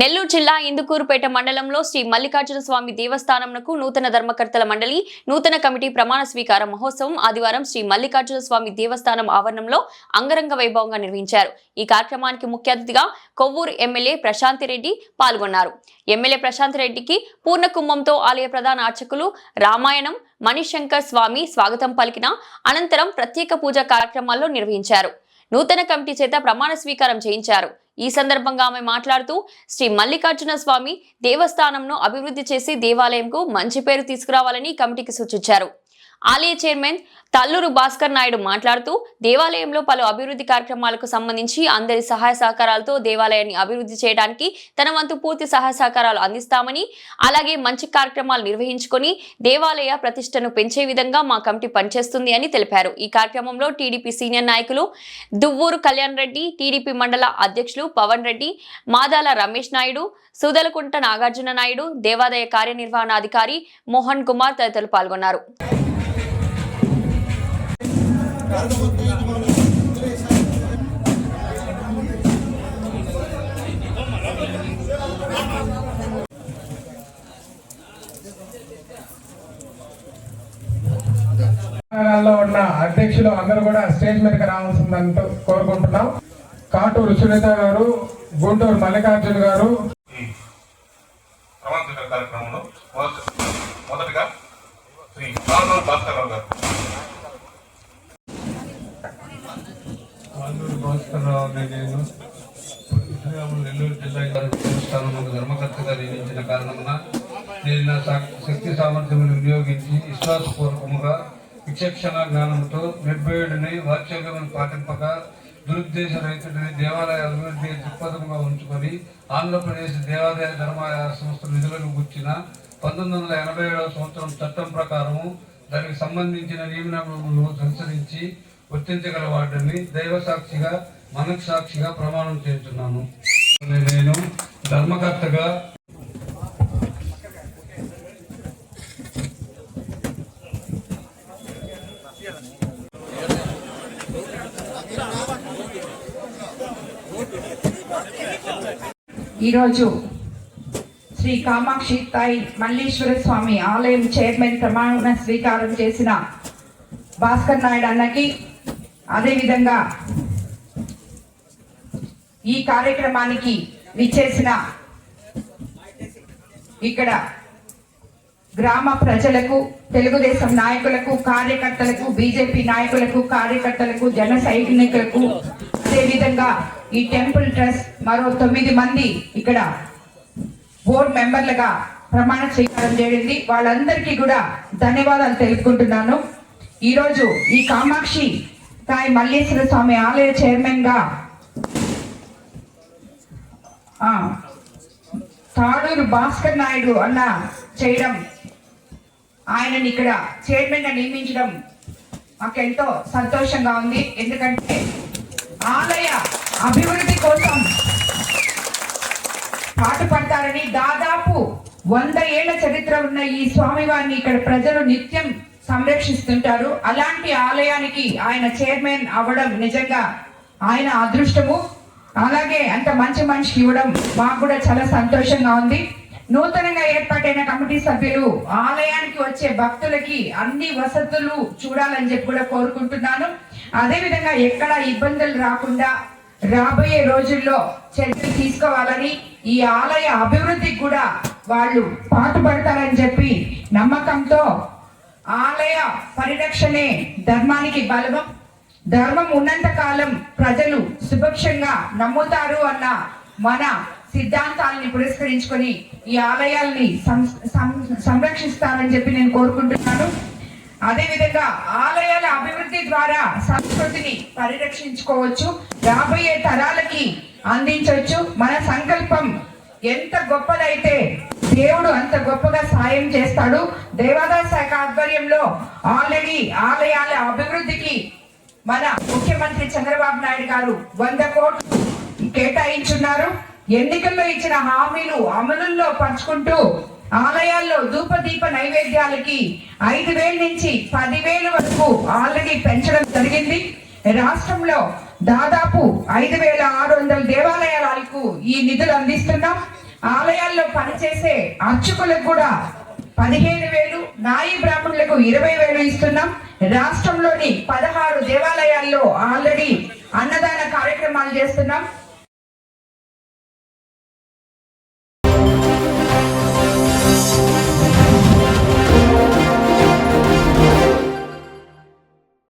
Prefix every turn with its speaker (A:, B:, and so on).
A: నెల్లూరు జిల్లా ఇందుకూరుపేట మండలంలో శ్రీ మల్లికార్జున స్వామి దేవస్థానంకు నూతన ధర్మకర్తల మండలి నూతన కమిటీ ప్రమాణ స్వీకార మహోత్సవం ఆదివారం శ్రీ మల్లికార్జున స్వామి దేవస్థానం ఆవరణంలో అంగరంగ వైభవంగా నిర్వహించారు. ఈ కార్యక్రమానికి ముఖ్య అతిథిగా కొవ్వూరు ఎమ్మెల్యే ప్రశాంతి రెడ్డి పాల్గొన్నారు. ఎమ్మెల్యే ప్రశాంత్ రెడ్డికి పూర్ణ కుంభంతో ఆలయ ప్రధాన అర్చకులు రామాయణం మణిశంకర్ స్వామి స్వాగతం పలికిన అనంతరం ప్రత్యేక పూజా కార్యక్రమాల్లో నిర్వహించారు. నూతన కమిటీ చేత ప్రమాణ స్వీకారం చేయించారు. ఈ సందర్భంగా ఆమె మాట్లాడుతూ శ్రీ మల్లికార్జున స్వామి దేవస్థానంను అభివృద్ధి చేసి దేవాలయంకు మంచి పేరు తీసుకురావాలని కమిటీకి సూచించారు. ఆలయ చైర్మన్ తల్లూరు భాస్కర్ నాయుడు మాట్లాడుతూ దేవాలయంలో పలు అభివృద్ధి కార్యక్రమాలకు సంబంధించి అందరి సహాయ సహకారాలతో దేవాలయాన్ని అభివృద్ధి చేయడానికి తన వంతు పూర్తి సహాయ సహకారాలు అందిస్తామని అలాగే మంచి కార్యక్రమాలు నిర్వహించుకొని దేవాలయ ప్రతిష్టను పెంచే విధంగా మా కమిటీ పనిచేస్తుంది అని తెలిపారు. ఈ కార్యక్రమంలో టీడీపీ సీనియర్ నాయకులు దువ్వూరు కళ్యాణ్ రెడ్డి టీడీపీ మండల అధ్యక్షులు పవన్ రెడ్డి మాదాల రమేష్ నాయుడు సుదలకుంట నాగార్జున నాయుడు దేవాదాయ కార్యనిర్వహణాధికారి మోహన్ కుమార్ తదితరులు పాల్గొన్నారు.
B: ఉన్న అధ్యక్షులు అందరూ కూడా స్టేజ్ మీదకి రావాల్సిందంటూ కోరుకుంటున్నాం. కాటూరు సునీత గారు గుంటూరు మల్లికార్జున గారు.
C: కార్యక్రమంలో మొదట- మొదటగా శ్రీ రామరావు భాస్కర్రావు గారు.
D: ఆంధ్రుడు నేను నెల్లూరు జిల్లా దేవస్థానముకు ధర్మకర్తగా నియమించిన కారణమున నేను నా శక్తి సామర్థ్యములు వినియోగించి విశ్వాసపూర్వకముగా విచక్షణ జ్ఞానంతో నిర్భయుడిని వాచ్యోగ్యమును పాటింపక దురుద్దేశ రైతుడిని దేవాలయ అభివృద్ధి దృక్పథంగా ఉంచుకొని ఆంధ్రప్రదేశ్ దేవాదాయ ధర్మాయ సంస్థ నిధులను గుర్చిన పంతొమ్మిది వందల ఎనభై ఏడవ సంవత్సరం చట్టం ప్రకారము దానికి సంబంధించిన నియమనములను అనుసరించి వర్తించగల వాటిని దైవ సాక్షిగా మనకు సాక్షిగా ప్రమాణం చేస్తున్నాను. నేను ధర్మకర్తగా
E: ఈరోజు శ్రీ కామాక్షి తాయి మల్లీశ్వర స్వామి ఆలయం చైర్మన్ ప్రమాణ స్వీకారం చేసిన భాస్కర్ నాయుడు అన్నకి అదేవిధంగా ఈ కార్యక్రమానికి విచ్చేసిన ఇక్కడ గ్రామ ప్రజలకు తెలుగుదేశం నాయకులకు కార్యకర్తలకు బీజేపీ నాయకులకు కార్యకర్తలకు జన సైనికులకు అదేవిధంగా ఈ టెంపుల్ ట్రస్ట్ మరో తొమ్మిది మంది ఇక్కడ బోర్డు మెంబర్లుగా ప్రమాణ స్వీకారం చేయండి వాళ్ళందరికీ కూడా ధన్యవాదాలు తెలుపుకుంటున్నాను. ఈరోజు ఈ కామాక్షి తాయి మల్లేశ్వర స్వామి ఆలయ చైర్మన్గా తాడూరు భాస్కర్ నాయుడు అన్న చేయడం ఆయనని ఇక్కడ చైర్మన్గా నియమించడం మాకెంతో సంతోషంగా ఉంది. ఎందుకంటే ఆలయ అభివృద్ధి కోసం పాటుపడతారని దాదాపు వంద ఏళ్ళ చరిత్ర ఉన్న ఈ స్వామివారిని ఇక్కడ ప్రజలు నిత్యం సంరక్షిస్తుంటారు. అలాంటి ఆలయానికి ఆయన చైర్మన్ అవ్వడం నిజంగా ఆయన అదృష్టము. అలాగే అంత మంచి మనిషికి ఇవ్వడం మాకు కూడా చాలా సంతోషంగా ఉంది. నూతనంగా ఏర్పాటైన కమిటీ సభ్యులు ఆలయానికి వచ్చే భక్తులకి అన్ని వసతులు చూడాలని చెప్పి కూడా కోరుకుంటున్నాను. అదేవిధంగా ఎక్కడ ఇబ్బందులు రాకుండా రాబోయే రోజుల్లో చర్యలు తీసుకోవాలని ఈ ఆలయ అభివృద్ధికి కూడా వాళ్ళు పాటుపడతారని చెప్పి నమ్మకంతో ఆలయ పరిరక్షణే ధర్మానికి బలవం ధర్మం ఉన్నంత కాలం ప్రజలు సుభిక్షంగా నమ్ముతారు అన్న మన సిద్ధాంతాలని పురస్కరించుకొని ఈ ఆలయాల్ని సం- సం- సంరక్షిస్తారని చెప్పి నేను కోరుకుంటున్నాను. అదేవిధంగా ఆలయాల అభివృద్ధి ద్వారా సంస్కృతిని పరిరక్షించుకోవచ్చు రాబోయే తరాలకి అందించవచ్చు. మన సంకల్పం ఎంత గొప్పదైతే దేవుడు అంత గొప్పగా సాయం చేస్తాడు. దేవాదాయ శాఖ ఆధ్వర్యంలో ఆల్రెడీ ఆలయాల అభివృద్ధికి మన ముఖ్యమంత్రి చంద్రబాబు నాయుడు గారు వంద కోట్లు కేటాయించున్నారు. ఎన్నికల్లో ఇచ్చిన హామీలు అమలుల్లో పంచుకుంటూ ఆలయాల్లో ధూపదీప నైవేద్యాలకి ఐదు వేల నుంచి పదివేల వరకు ఆల్రెడీ పెంచడం జరిగింది. రాష్ట్రంలో దాదాపు ఐదు వేల ఆరు వందల దేవాలయాలకు ఈ నిధులు అందిస్తున్నాం. ఆలయాల్లో పనిచేసే అర్చకులకు కూడా పదిహేను వేలు నాయి బ్రాహ్మణులకు ఇరవై వేలు ఇస్తున్నాం. రాష్ట్రంలోని పదహారు దేవాలయాల్లో ఆల్రెడీ అన్నదాన కార్యక్రమాలు చేస్తున్నాం.